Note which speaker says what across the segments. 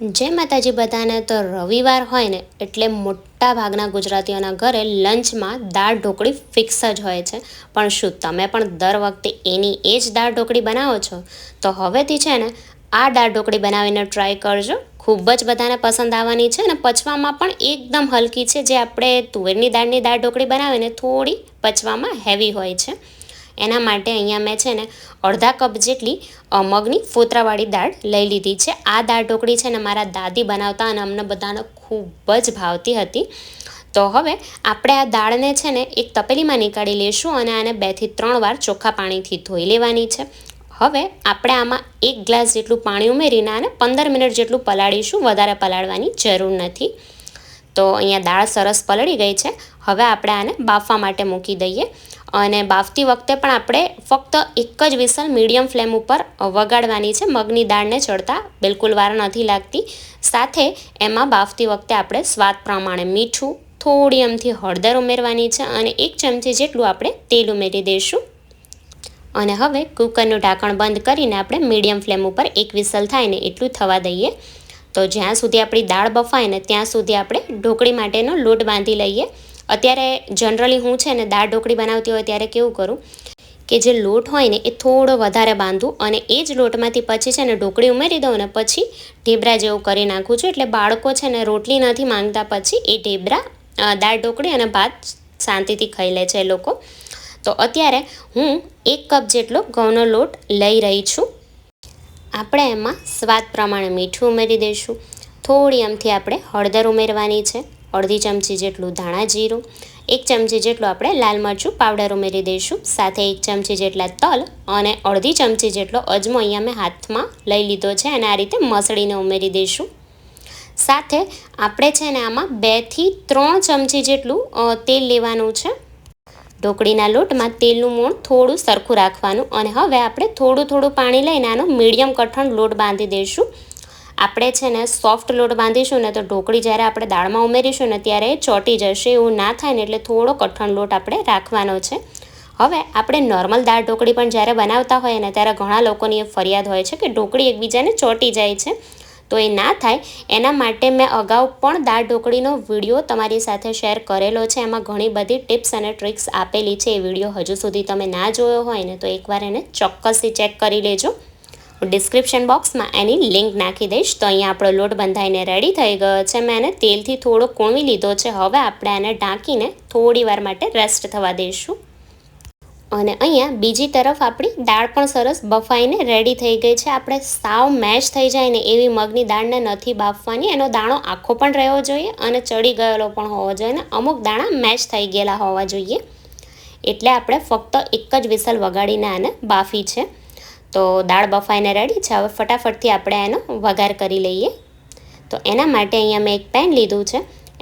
Speaker 1: જય માતાજી બધાને તો રવિવાર હોય ને, એટલે મોટા ભાગના ગુજરાતીઓના ઘરે લંચમાં દાળ ઢોકળી ફિક્સ જ હોય છે. પણ શું, તમે પણ દર વખતે એની એ જ દાળ ઢોકળી બનાવો છો? તો હવેથી છે ને, આ દાળ ઢોકળી બનાવીને ટ્રાય કરજો. ખૂબ જ બધાને પસંદ આવવાની છે અને પચવામાં પણ એકદમ હલકી છે. જે આપણે તુવેરની દાળની દાળ ઢોકળી બનાવીને થોડી પચવામાં હેવી હોય છે. એના માટે અહીંયા મેં છે ને અડધા કપ જેટલી મગની ફોતરાવાળી દાળ લઈ લીધી છે. આ દાળ ઢોકળી છે ને મારા દાદી બનાવતા અને અમને બધાને ખૂબ જ ભાવતી હતી. તો હવે આપણે આ દાળને છે ને એક તપેલીમાં નીકાળી લઈશું અને આને બેથી ત્રણ વાર ચોખ્ખા પાણીથી ધોઈ લેવાની છે. હવે આપણે આમાં એક ગ્લાસ જેટલું પાણી ઉમેરીને આને પંદર મિનિટ જેટલું પલાળીશું. વધારે પલાળવાની જરૂર નથી. તો અહીંયા દાળ સરસ પલળી ગઈ છે. હવે આપણે આને બાફવા માટે મૂકી દઈએ. અને બાફતી વખતે પણ આપણે ફક્ત એક જ વિસલ મીડિયમ ફ્લેમ ઉપર વગાડવાની છે. મગની દાળને ચડતા બિલકુલ વાર નથી લાગતી. સાથે એમાં બાફતી વખતે આપણે સ્વાદ પ્રમાણે મીઠું, થોડી એમથી હળદર ઉમેરવાની છે અને એક ચમચી જેટલું આપણે તેલ ઉમેરી દઈશું. અને હવે કુકરનું ઢાંકણ બંધ કરીને આપણે મીડિયમ ફ્લેમ ઉપર એક વિસલ થાય ને એટલું થવા દઈએ. તો જ્યાં સુધી આપણી દાળ બફાય ને ત્યાં સુધી આપણે ઢોકળી માટેનો લોટ બાંધી લઈએ. અત્યારે જનરલી હું છે ને દાળ ઢોકળી બનાવતી હોય ત્યારે કેવું કરું કે જે લોટ હોય ને એ થોડો વધારે બાંધું અને એ જ લોટમાંથી પછી છે ને ઢોકળી ઉમેરી દઉં ને પછી ઢેબરા જેવું કરી નાખું છું. એટલે બાળકો છે ને રોટલી નથી માંગતા પછી એ ઢેબરા દાળ ઢોકળી અને ભાત શાંતિથી ખાઈ લે છે એ લોકો. તો અત્યારે હું એક કપ જેટલો ઘઉંનો લોટ લઈ રહી છું. આપણે એમાં સ્વાદ પ્રમાણે મીઠું ઉમેરી દઈશું. થોડી આમથી આપણે હળદર ઉમેરવાની છે. અડધી ચમચી જેટલું ધાણા જીરું, એક ચમચી જેટલું આપણે લાલ મરચું પાવડર ઉમેરી દઈશું. સાથે એક ચમચી જેટલા તલ અને અડધી ચમચી જેટલો અજમો અહીંયા મેં હાથમાં લઈ લીધો છે અને આ રીતે મસળીને ઉમેરી દઈશું. સાથે આપણે છે ને આમાં બેથી ત્રણ ચમચી જેટલું તેલ લેવાનું છે. ઢોકળીના લોટમાં તેલનું મોણ થોડું સરખું રાખવાનું અને હવે આપણે થોડું થોડું પાણી લઈને આનો મીડિયમ કઠણ લોટ બાંધી દઈશું. આપણે છે ને સોફ્ટ લોટ બાંધીશું ને તો ઢોકળી જ્યારે આપણે દાળમાં ઉમેરીશું ને ત્યારે ચોંટી જશે એવું ના થાય ને એટલે થોડો કઠણ લોટ આપણે રાખવાનો છે. હવે આપણે નોર્મલ દાળ ઢોકળી પણ જ્યારે બનાવતા હોય ને ત્યારે ઘણા લોકોની એ ફરિયાદ હોય છે કે ઢોકળી એકબીજાને ચોંટી જાય છે. તો એ ના થાય. એના માટે મેં અગાઉ પણ દાળ ઢોકળીનો વીડિયો તમારી સાથે શેર કરેલો છે. એમાં ઘણી બધી ટિપ્સ અને ટ્રિક્સ આપેલી છે. એ વીડિયો હજુ સુધી તમે ના જોયો હોય ને તો એકવાર એને ચોક્કસથી ચેક કરી લેજો. ડિસ્ક્રિપ્શન બોક્સમાં એની લિંક નાખી દઈશ. તો અહીંયા આપણો લોટ બંધાઈને રેડી થઈ ગયો છે. મેં એને તેલથી થોડો કૂણવી લીધો છે. હવે આપણે એને ઢાંકીને થોડી વાર માટે રેસ્ટ થવા દઈશું. અને અહીંયા બીજી તરફ આપણી દાળ પણ સરસ બફાઈને રેડી થઈ ગઈ છે. આપણે સાવ મેશ થઈ જાય ને એવી મગની દાળને નથી બાફવાની. એનો દાણો આખો પણ રહેવો જોઈએ અને ચડી ગયેલો પણ હોવો જોઈએ અને અમુક દાણા મેચ થઈ ગયેલા હોવા જોઈએ. એટલે આપણે ફક્ત એક જ વિસલ વગાડીને આને બાફી છે. તો દાળ બફાઈને રેડી છે. હવે ફટાફટથી આપણે એનો વઘાર કરી લઈએ. તો એના માટે અહીંયા મેં એક પેન લીધું છે.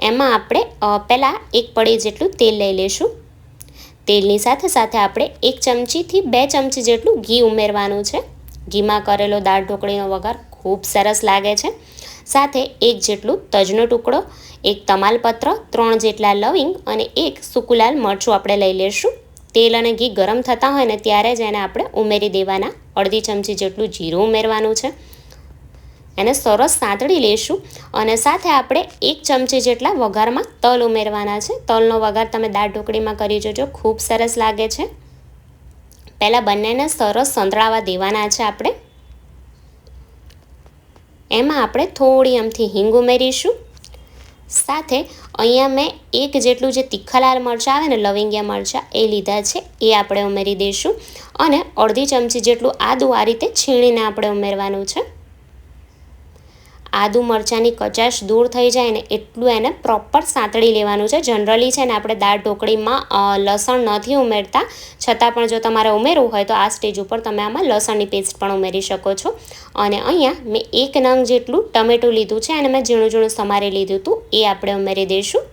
Speaker 1: એમાં આપણે પહેલાં એક પડી જેટલું તેલ લઈ લઈશું. તેલની સાથે સાથે આપણે એક ચમચીથી બે ચમચી જેટલું ઘી ઉમેરવાનું છે. ઘીમાં કરેલો દાળ ઢોકળીનો વઘાર ખૂબ સરસ લાગે છે. સાથે એક જેટલું તજનો ટુકડો, એક તમાલપત્ર, ત્રણ જેટલા લવિંગ અને એક સુકુલાલ મરચું આપણે લઈ લઈશું. તેલ અને ઘી ગરમ થતા હોય ને ત્યારે જ એને આપણે ઉમેરી દેવાના. અડધી ચમચી જેટલું જીરું ઉમેરવાનું છે. એને સરસ સાંતળી લઈશું અને સાથે આપણે એક ચમચી જેટલા વઘારમાં તલ ઉમેરવાના છે. તલનો વઘાર તમે દાળ ઢોકળીમાં કરી જોજો, ખૂબ સરસ લાગે છે. પહેલાં બંનેને સરસ સંતળાવા દેવાના છે આપણે. એમાં આપણે થોડી આમથી હિંગ ઉમેરીશું. સાથે અહીંયા મેં એક જેટલું જે તીખા લાલ મરચાં આવે ને લવિંગિયા મરચાં, એ લીધા છે. એ આપણે ઉમેરી દઈશું. અને અડધી ચમચી જેટલું આદું આ રીતે છીણીને આપણે ઉમેરવાનું છે. આદુ મરચાંની કચાશ દૂર થઈ જાય ને એટલું એને પ્રોપર સાંતળી લેવાનું છે. જનરલી છે ને આપણે દાળ ઢોકળીમાં લસણ નથી ઉમેરતા. છતાં પણ જો તમારે ઉમેરવું હોય તો આ સ્ટેજ ઉપર તમે આમાં લસણની પેસ્ટ પણ ઉમેરી શકો છો. અને અહીંયા મેં એક નંગ જેટલું ટમેટું લીધું છે અને મેં ઝીણું ઝીણું સમારી લીધું હતું. એ આપણે ઉમેરી દઈશું.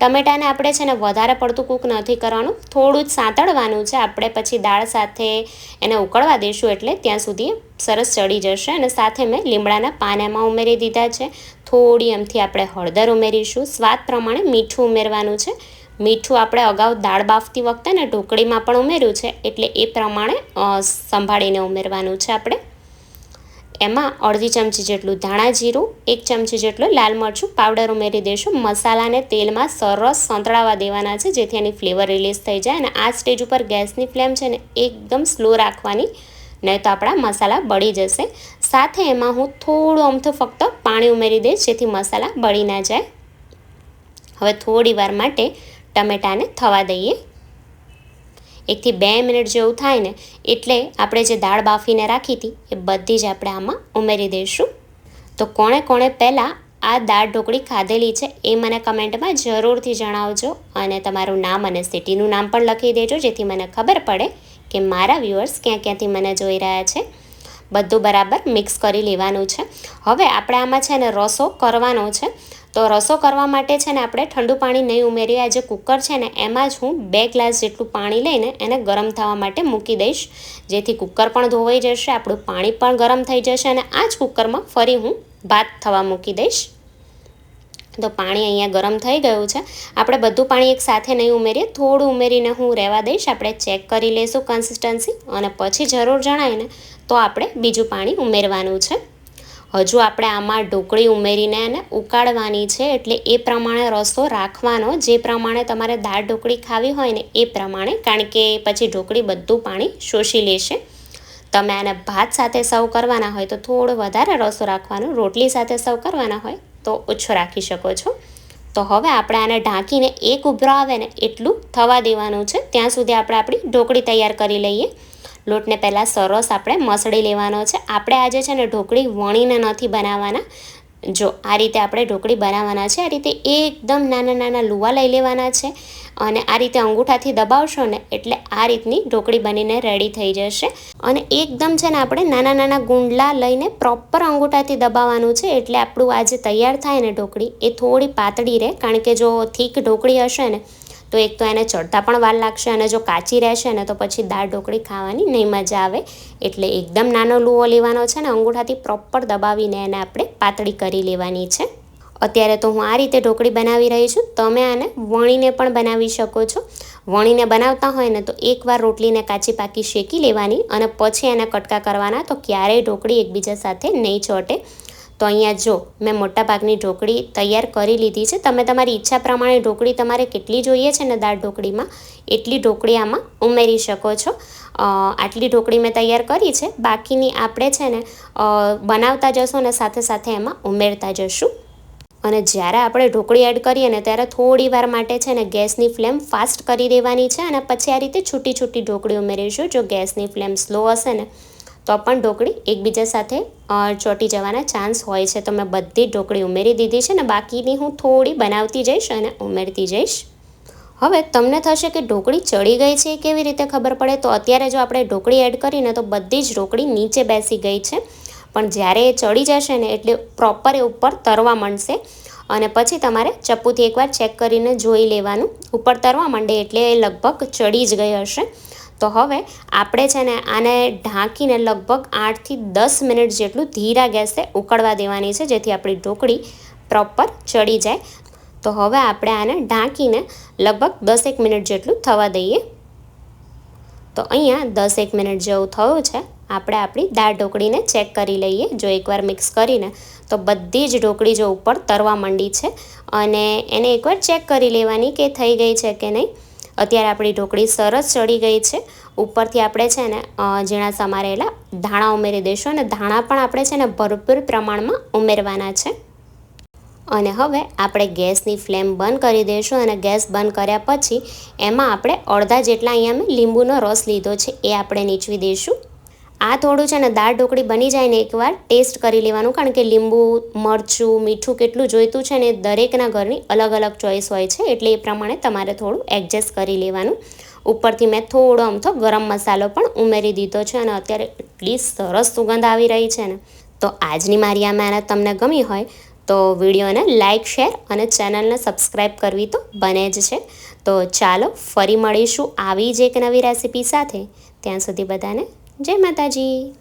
Speaker 1: ટમેટાને આપણે છે ને વધારે પડતું કૂક નથી કરવાનું. થોડું જ સાંતળવાનું છે. આપણે પછી દાળ સાથે એને ઉકળવા દઈશું એટલે ત્યાં સુધી સરસ ચડી જશે અને સાથે મેં લીમડાના પાન એમાં ઉમેરી દીધા છે. થોડી એમથી આપણે હળદર ઉમેરીશું. સ્વાદ પ્રમાણે મીઠું ઉમેરવાનું છે. મીઠું આપણે અગાઉ દાળ બાફતી વખતે ને ઢોકળીમાં પણ ઉમેર્યું છે. એટલે એ પ્રમાણે સંભાળીને ઉમેરવાનું છે આપણે. એમાં અડધી ચમચી જેટલું ધાણા જીરું, એક ચમચી જેટલું લાલ મરચું પાવડર ઉમેરી દઈશું મસાલાને તેલમાં સરસ સંતળાવા દેવાના છે, જેથી એની ફ્લેવર રિલીઝ થઈ જાય. અને આ સ્ટેજ ઉપર ગેસની ફ્લેમ છે ને, એકદમ સ્લો રાખવાની, નહીં તો આપણા મસાલા બળી જશે. સાથે એમાં હું થોડું અમથું ફક્ત પાણી ઉમેરી દઈશ, જેથી મસાલા બળી ના જાય. હવે થોડી વાર માટે ટમેટાને થવા દઈએ. એકથી બે મિનિટ જેવું થાય ને, એટલે આપણે જે દાળ બાફીને રાખી હતી, એ બધી જ આપણે આમાં ઉમેરી દઈશું. તો કોણે કોણે પહેલાં આ દાળ ઢોકળી ખાધેલી છે, એ મને કમેન્ટમાં જરૂરથી જણાવજો અને તમારું નામ અને સિટીનું નામ પણ લખી દેજો, જેથી મને ખબર પડે કે મારા વ્યૂઅર્સ ક્યાં ક્યાંથી મને જોઈ રહ્યા છે. બધું બરાબર મિક્સ કરી લેવાનું છે. હવે આપણે આમાં છે ને રસો કરવાનો છે. તો રસો કરવા માટે છે ને આપણે ઠંડુ પાણી નહીં ઉમેરીએ. આ જે કુકર છે ને, એમાં જ હું બે ગ્લાસ જેટલું પાણી લઈને એને ગરમ થવા માટે મૂકી દઈશ. જેથી કુકર પણ ધોવાઈ જશે, આપણું પાણી પણ ગરમ થઈ જશે અને આ જ કુકરમાં ફરી હું ભાત થવા મૂકી દઈશ. તો પાણી અહીંયા ગરમ થઈ ગયું છે. આપણે બધું પાણી એક સાથે નહીં ઉમેરીએ, થોડું ઉમેરીને હું રહેવા દઈશ. આપણે ચેક કરી લઈશું કન્સિસ્ટન્સી અને પછી જરૂર જણાય ને તો આપણે બીજું પાણી ઉમેરવાનું છે. હજુ આપણે આમાં ઢોકળી ઉમેરીને એને ઉકાળવાની છે એટલે એ પ્રમાણે રસો રાખવાનો. જે પ્રમાણે તમારે દાળ ઢોકળી ખાવી હોય ને એ પ્રમાણે, કારણ કે પછી ઢોકળી બધું પાણી શોષી લેશે. તમે આને ભાત સાથે સર્વ કરવાના હોય તો થોડો વધારે રસો રાખવાનો, રોટલી સાથે સર્વ કરવાના હોય તો ઓછો રાખી શકો છો. તો હવે આપણે આને ઢાંકીને એક ઉભરો આવે ને એટલું થવા દેવાનું છે. ત્યાં સુધી આપણે આપણી ઢોકળી તૈયાર કરી લઈએ. લોટને પહેલાં સરસ આપણે મસળી લેવાનો છે. આપણે આજે છે ને ઢોકળી વણીને નથી બનાવવાના. જો આ રીતે આપણે ઢોકળી બનાવવાના છે, આ રીતે એકદમ નાના નાના લુવા લઈ લેવાના છે અને આ રીતે અંગૂઠાથી દબાવશો ને એટલે આ રીતની ઢોકળી બનીને રેડી થઈ જશે. અને એકદમ છે ને આપણે નાના નાના ગુંડલા લઈને પ્રોપર અંગૂઠાથી દબાવવાનું છે એટલે આપણું આજે તૈયાર થાય ને ઢોકળી, એ થોડી પાતળી રહે. કારણ કે જો થીક ઢોકળી હશે ને તો એક તો એને ચડતા પણ વાર લાગશે અને જો કાચી રહેશે ને તો પછી દાળ ઢોકળી ખાવાની નહીં મજા આવે. એટલે એકદમ નાનો લુઓ લેવાનો છે ને, અંગૂઠાથી પ્રોપર દબાવીને એને આપણે પાતળી કરી લેવાની છે. અત્યારે તો હું આ રીતે ઢોકળી બનાવી રહી છું. તમે આને વણીને પણ બનાવી શકો છો. વણીને બનાવતા હોય ને તો એકવાર રોટલીને કાચી પાકી શેકી લેવાની અને પછી એને કટકા કરવાના તો ક્યારેય ઢોકળી એકબીજા સાથે નહીં ચોટે. તો અહીંયા જો, મેં મોટાભાગની ઢોકળી તૈયાર કરી લીધી છે. તમે તમારી ઈચ્છા પ્રમાણે ઢોકળી તમારે કેટલી જોઈએ છે ને દાળ ઢોકળીમાં? એટલી ઢોકળી આમાં ઉમેરી શકો છો. આટલી ઢોકળી મેં તૈયાર કરી છે. બાકીની આપણે છે ને બનાવતા જશો ને સાથે સાથે એમાં ઉમેરતા જશું. અને જ્યારે આપણે ઢોકળી એડ કરીએ ને ત્યારે થોડી વાર માટે છે ને ગેસની ફ્લેમ ફાસ્ટ કરી દેવાની છે અને પછી આ રીતે છૂટી છૂટી ઢોકળી ઉમેરીશું. જો ગેસની ફ્લેમ સ્લો હશે ને તો પણ ઢોકળી એકબીજા સાથે ચોંટી જવાના ચાન્સ હોય છે. તો મેં બધી ઢોકળી ઉમેરી દીધી છે ને બાકીની હું થોડી બનાવતી જઈશ અને ઉમેરતી જઈશ. હવે તમને થશે કે ઢોકળી ચડી ગઈ છે કેવી રીતે ખબર પડે? તો અત્યારે જો આપણે ઢોકળી એડ કરીને તો બધી જ ઢોકળી નીચે બેસી ગઈ છે. પણ જ્યારે એ ચડી જશે ને એટલે પ્રોપર એ ઉપર તરવા માંડશે. અને પછી તમારે ચપ્પુથી એકવાર ચેક કરીને જોઈ લેવાનું. ઉપર તરવા માંડે એટલે એ લગભગ ચડી જ ગઈ હશે. તો હવે આપણે છે ને આને ઢાંકીને લગભગ આઠથી દસ મિનિટ જેટલું ધીરા ગેસે ઉકળવા દેવાની છે, જેથી આપણી ઢોકળી પ્રોપર ચડી જાય. તો હવે આપણે આને ઢાંકીને લગભગ દસેક મિનિટ જેટલું થવા દઈએ. તો અહીંયા દસેક મિનિટ જેવું થયું છે. આપણે આપણી દાળ ઢોકળીને ચેક કરી લઈએ, જો એકવાર મિક્સ કરીને. તો બધી જ ઢોકળી જો ઉપર તરવા માંડી છે અને એને એકવાર ચેક કરી લેવાની કે થઈ ગઈ છે કે નહીં. અત્યારે આપણી ઢોકળી સરસ ચડી ગઈ છે. ઉપરથી આપણે છે ને ઝીણા સમારેલા ધાણા ઉમેરી દઈશું અને ધાણા પણ આપણે છે ને ભરપૂર પ્રમાણમાં ઉમેરવાના છે. અને હવે આપણે ગેસની ફ્લેમ બંધ કરી દઈશું અને ગેસ બંધ કર્યા પછી એમાં આપણે અડધા જેટલા અહીંયા મેં લીંબુનો રસ લીધો છે એ આપણે નીચવી દઈશું. આ થોડું છે ને દાળ ઢોકળી બની જાય ને એકવાર ટેસ્ટ કરી લેવાનું. કારણ કે લીંબુ, મરચું, મીઠું કેટલું જોઈતું છે ને દરેકના ઘરની અલગ અલગ ચોઈસ હોય છે. એટલે એ પ્રમાણે તમારે થોડું એડજસ્ટ કરી લેવાનું. ઉપરથી મેં થોડો અમથો ગરમ મસાલો પણ ઉમેરી દીધો છે અને અત્યારે એટલી સરસ સુગંધ આવી રહી છે ને. તો આજની મારી આ મહેનત તમને ગમી હોય તો વિડીયોને લાઇક શેર અને ચેનલને સબસ્ક્રાઈબ કરવી તો બને જ છે. તો ચાલો ફરી મળીશું આવી જ એક નવી રેસીપી સાથે. ત્યાં સુધી બધાને જય માતાજી.